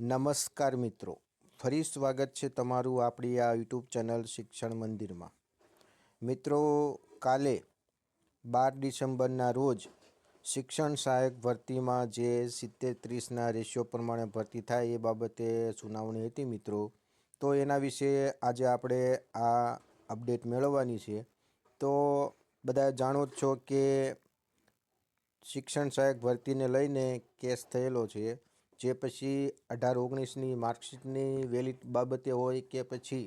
નમસ્કાર મિત્રો. ફરી સ્વાગત છે તમારું આપણી આ યુટ્યુબ ચેનલ શિક્ષણ મંદિરમાં. મિત્રો, કાલે બાર ડિસેમ્બરના રોજ શિક્ષણ સહાયક ભરતીમાં જે સિત્તેર ત્રીસના રેશિયો પ્રમાણે ભરતી થાય એ બાબતે સુનાવણી હતી મિત્રો. તો એના વિશે આજે આપણે આ અપડેટ મેળવવાની છે. તો બધા જાણો જ છો કે શિક્ષણ સહાયક ભરતીને લઈને કેસ થયેલો છે. જે પછી અઢાર ઓગણીસની માર્કશીટની વેલિડ બાબતે હોય કે પછી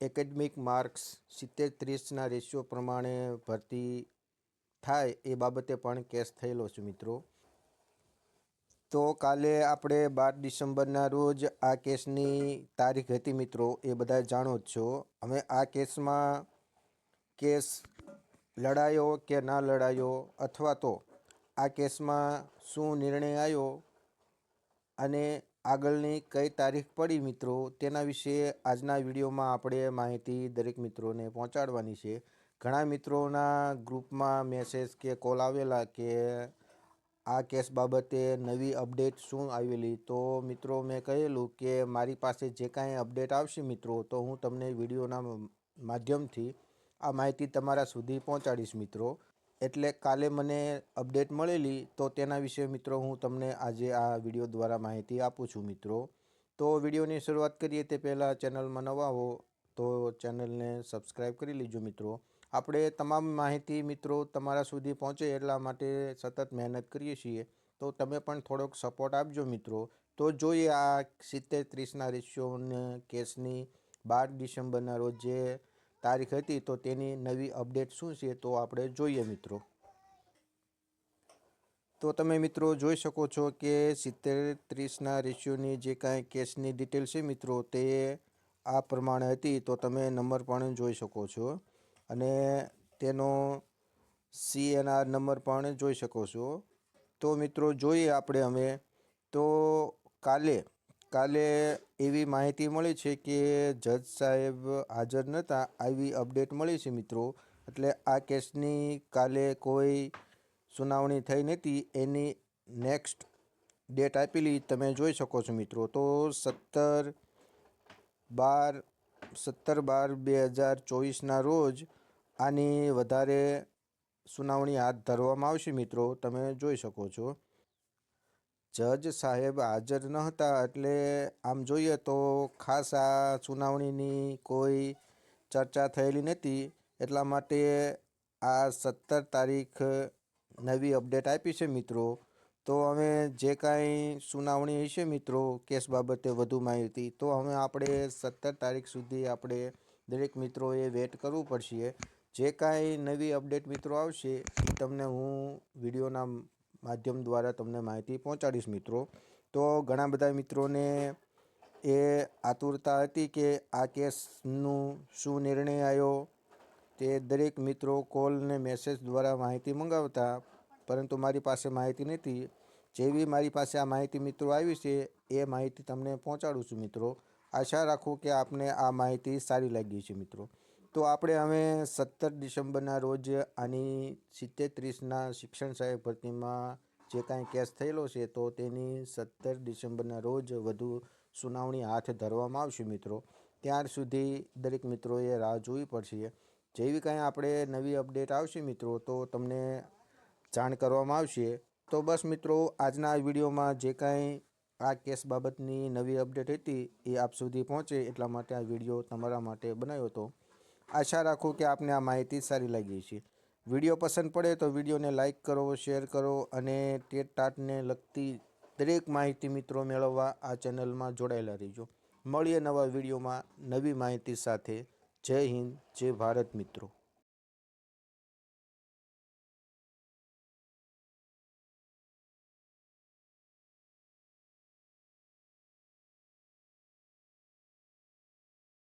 એકેડમિક માર્ક્સ સિત્તેર ત્રીસના રેશિયો પ્રમાણે ભરતી થાય એ બાબતે પણ કેસ થયેલો છે મિત્રો. તો કાલે આપણે બાર ડિસેમ્બરના રોજ આ કેસની તારીખ હતી મિત્રો, એ બધા જાણો જ છો. હવે આ કેસમાં કેસ લડાયો કે ના લડાયો અથવા તો આ કેસમાં શું નિર્ણય આવ્યો અને આગળની કઈ તારીખ પડી મિત્રો, તેના વિશે આજના વિડીયોમાં આપણે માહિતી દરેક મિત્રોને પહોંચાડવાની છે. ઘણા મિત્રોના ગ્રુપમાં મેસેજ કે કોલ આવેલા કે આ કેસ બાબતે નવી અપડેટ શું આવેલી, તો મિત્રો મેં કહેલું કે મારી પાસે જે કાંઈ અપડેટ આવશે મિત્રો, તો હું તમને વિડીયોના માધ્યમથી આ માહિતી તમારા સુધી પહોંચાડીશ મિત્રો. એટલે કાલે મને અપડેટ મળેલી, તો તેના વિશે મિત્રો હું તમને આજે આ વીડિયો દ્વારા માહિતી આપું છું મિત્રો. તો વિડીયોની શરૂઆત કરીએ તે પહેલાં ચેનલમાં નવા હો, તો ચેનલને સબસ્ક્રાઈબ કરી લીજો મિત્રો. આપણે તમામ માહિતી મિત્રો તમારા સુધી પહોંચે એટલા માટે સતત મહેનત કરીએ છીએ. તો તમે પણ થોડોક સપોર્ટ આપજો મિત્રો. તો જોઈએ આ સિત્તેર ત્રીસના રેશિયોને કેસની બાર ડિસેમ્બરના રોજ જે તારીખ હતી તો તેની નવી અપડેટ શું છે તો આપણે જોઈએ મિત્રો. તો તમે મિત્રો જોઈ શકો છો કે સિત્તેર ત્રીસના રેશિયોની જે કાંઈ કેસની ડિટેલ છે મિત્રો તે આ પ્રમાણે હતી તો તમે નંબર પણ જોઈ શકો છો. અને તેનો સીએનઆર નંબર પણ જોઈ શકો છો. તો મિત્રો જોઈએ આપણે અમે તો કાલે કાલે એવી માહિતી મળી છે કે જજ સાહેબ હાજર નહોતા આવી અપડેટ મળી છે મિત્રો. એટલે આ કેસની કાલે કોઈ સુનાવણી થઈ નહોતી, એની નેક્સ્ટ ડેટ આપેલી તમે જોઈ શકો છો મિત્રો. તો સત્તર બાર સત્તર બાર બે હજાર ચોવીસના રોજ આની વધારે સુનાવણી હાથ ધરવામાં આવશે મિત્રો. તમે જોઈ શકો છો. જજ સાહેબ હાજર ન હતા એટલે આમ જોઈએ તો ખાસ આ સુનાવણીની કોઈ ચર્ચા થયેલી નથી એટલા માટે આ સત્તર તારીખ નવી અપડેટ આપી છે મિત્રો. તો હવે જે કાંઈ સુનાવણી હશે મિત્રો કેસ બાબતે વધુ માહિતી, તો હવે આપણે સત્તર તારીખ સુધી આપણે દરેક મિત્રોએ વેટ કરવું પડશે. જે કાંઈ નવી અપડેટ મિત્રો આવશે તમને હું વિડીયોના માધ્યમ દ્વારા તમને માહિતી પહોંચાડીશ મિત્રો. તો ઘણા બધા મિત્રોને એ આતુરતા હતી કે આ કેસનું શું નિર્ણય આવ્યો તે દરેક મિત્રો કોલ ને મેસેજ દ્વારા માહિતી મંગાવતા, પરંતુ મારી પાસે માહિતી નથી. જેવી મારી પાસે આ માહિતી મિત્રો આવી છે, એ માહિતી તમને પહોંચાડું છું મિત્રો. આશા રાખું કે આપને આ માહિતી સારી લાગી છે મિત્રો. તો આપણે હવે સત્તર ડિસેમ્બરના રોજ આની સિત્તેર ત્રીસના શિક્ષણ સહાયક ભરતીમાં જે કાંઈ કેસ થયેલો છે, તો તેની સત્તર ડિસેમ્બરના રોજ વધુ સુનાવણી હાથ ધરવામાં આવશે મિત્રો. ત્યાર સુધી દરેક મિત્રોએ રાહ જોવી પડશે. જેવી કાંઈ આપણે નવી અપડેટ આવશે મિત્રો, તો તમને જાણ કરવામાં આવશે. તો બસ મિત્રો, આજના વિડીયોમાં જે કાંઈ આ કેસ બાબતની નવી અપડેટ હતી, એ આપ સુધી પહોંચે. એટલા માટે આ વીડિયો તમારા માટે બનાવ્યો હતો. આશા રાખું કે આપને આ માહિતી સારી લાગી છે વીડિયો પસંદ પડે તો વિડીયોને લાઇક કરો, શેર કરો અને ટેટ ટાટને લગતી દરેક માહિતી મિત્રો મેળવવા આ ચેનલમાં જોડાયેલા રહીજો. મળીએ નવા વિડીયોમાં નવી માહિતી સાથે. જય હિન્દ, જય ભારત મિત્રો.